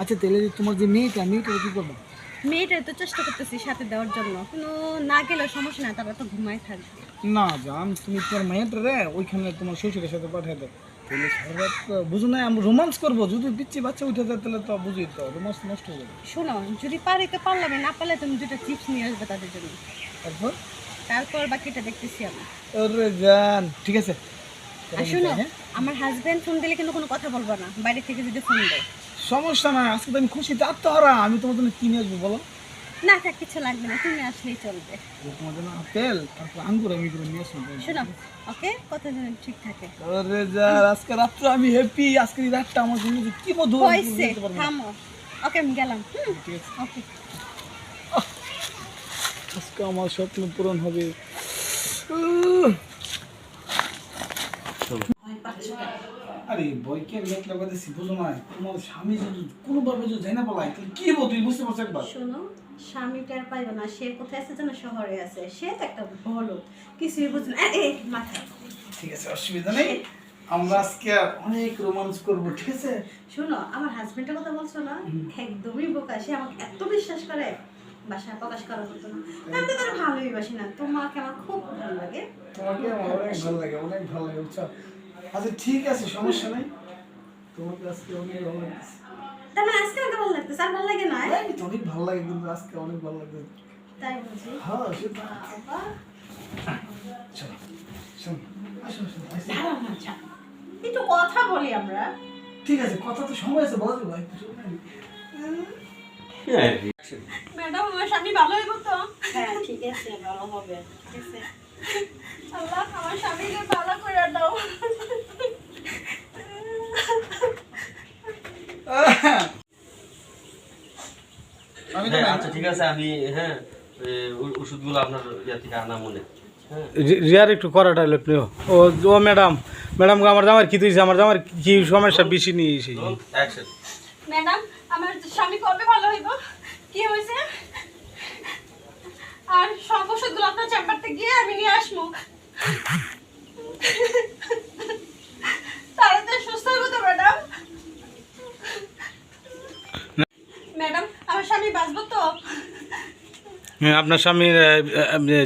আচ্ছা তাহলে তোমার যে মেয়েটা মেয়েটা কি করব? মেয়েটার তো চেষ্টা করতেছি সাথে দেওয়ার জন্য। কিন্তু না গেলে সমস্যা না তারা তো ঘুমায় থাকবে। না জান তুমি তোমার মেয়েটা রে ওইখানে তোমার শ্বশুরের সাথে পাঠিয়ে দাও। বুঝো না আমি রোমান্স করব। যদি পিচ্ছি বাচ্চা উঠে যায় তাহলে তো বুঝি তো রোমান্স নষ্ট হয়ে যাবে। শোনো যদি পারে তো পারলাম না পারলে তুমি দুটো চিপস নিয়ে আসবে তাদের জন্য। তারপর? তারপর বাকিটা দেখতেছি আমি। জান ঠিক আছে। শোনো? আমার হাজবেন্ড ফোন দিলে কিন্তু কোনো কথা বলব না বাইরে থেকে যদি ফোন দেয়। সমস্যা নাই আজকে তো আমি খুশিতে আত্মহারা আমি তোমার জন্য কিনে আসব বলো? না থাক কিছু লাগবে না তুমি আসলেই চলবে। তোমার জন্য আপেল তারপর আঙ্গুর আমি করে নিয়ে আসব। শোনো ওকে কথা যেন ঠিক থাকে। আরে জান আজকে রাত্রে আমি হ্যাপি আজকে রাতটা আমার জন্য কি মধুর না। থামো। ওকে আমি গেলাম ঠিক আছে। ওকে আজকে আমার স্বপ্ন পূরণ হবে। আরে বইকে লেট লাগাতেছি বুঝো না তোমার স্বামী যদি কোনোভাবে যদি যাই না পালাই তাহলে কি হব? তুই বুঝতে পারছ একবার? শোনো স্বামীটা আর পাইবে না। সে কোথায় আছে যেন শহরে আছে। সে তো একটা বলো কিছুই বুঝে না। এ, এ, মাথায় ঠিক আছে অসুবিধা নেই। আমরা আজকে অনেক রোমান্স করব ঠিক আছে? শোনো আমার হাজবেন্ডের কথা বলছো না? একদমই বোকা। সে আমাকে এত বিশ্বাস করে। বাসায় প্রকাশ করার মতো না। আমি তো তার ভালোই বাসি না। তোমাকে আমার খুব ভালো লাগে। তোমাকে আমার অনেক ভালো লাগে অনেক ভালো লাগে বুঝছ? আচ্ছা ঠিক আছে সমস্যা নেই। তোমাকে আজকে অনেক ভালো লাগছে তার মানে আজকে আমাকে ভালো লাগতেছে আর ভালো লাগে না? আমি তো অনেক ভালো লাগে কিন্তু আজকে অনেক ভালো লাগছে তাই বুঝি হ্যাঁ সেটা চলো শোন আসো আসো আসো। দাঁড়াও না যা। একটু কথা বলি আমরা। ঠিক আছে কথা তো সময় আছে বলা ভাই ম্যাডাম আমার স্বামী ভালো হইব তো? হ্যাঁ ঠিক আছে ভালো হবে। ঠিক আছে। আল্লাহ আমার স্বামীকে ভালো করে দাও আমি তো হ্যাঁ আচ্ছা ঠিক আছে আমি হ্যাঁ ওষুধগুলো আপনার ইয়া থেকে আনা মনে। হ্যাঁ। রিয়ার একটু করাটা হলো প্রিয়। ও ও ম্যাডাম ম্যাডাম আমার জামার কি তুই আমার জামার কি সমস্যা? বেশি নিয়ে এসে ম্যাডাম আমার স্বামী কবে ভালো হইব? কি হয়েছে? আর সব ওষুধগুলো আপনার চেম্বারতে গিয়ে আমি নিয়ে আসব তাড়াতাড়ি সুস্থ হইব তো ম্যাডাম ম্যাডাম আমার স্বামী বাঁচবো তো হ্যাঁ, আপনার স্বামীর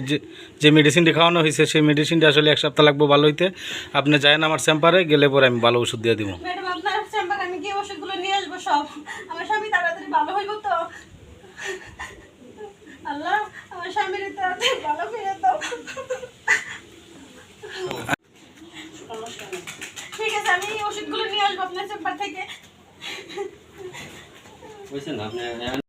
যে- যে মেডিসিনটি খাওয়ানো হয়েছে সেই মেডিসিনটা আসলে এক সপ্তাহ লাগবে ভালো হইতে। আপনি যায় না আমার চেম্বারে গেলে পরে আমি ভালো ওষুধ দিয়ে দিব। ম্যাডাম আপনার চেম্বারে আমি গিয়ে ওষুধগুলো নিয়ে আসব সব। আমার স্বামী তাড়াতাড়ি ভালো হইব তো। আল্লাহ আমার স্বামীর তাড়াতাড়ি ভালো করে দাও। ঠিক আছে আমি ওষুধগুলো নিয়ে আসব আপনার চেম্বার থেকে। বুঝছেন আপনি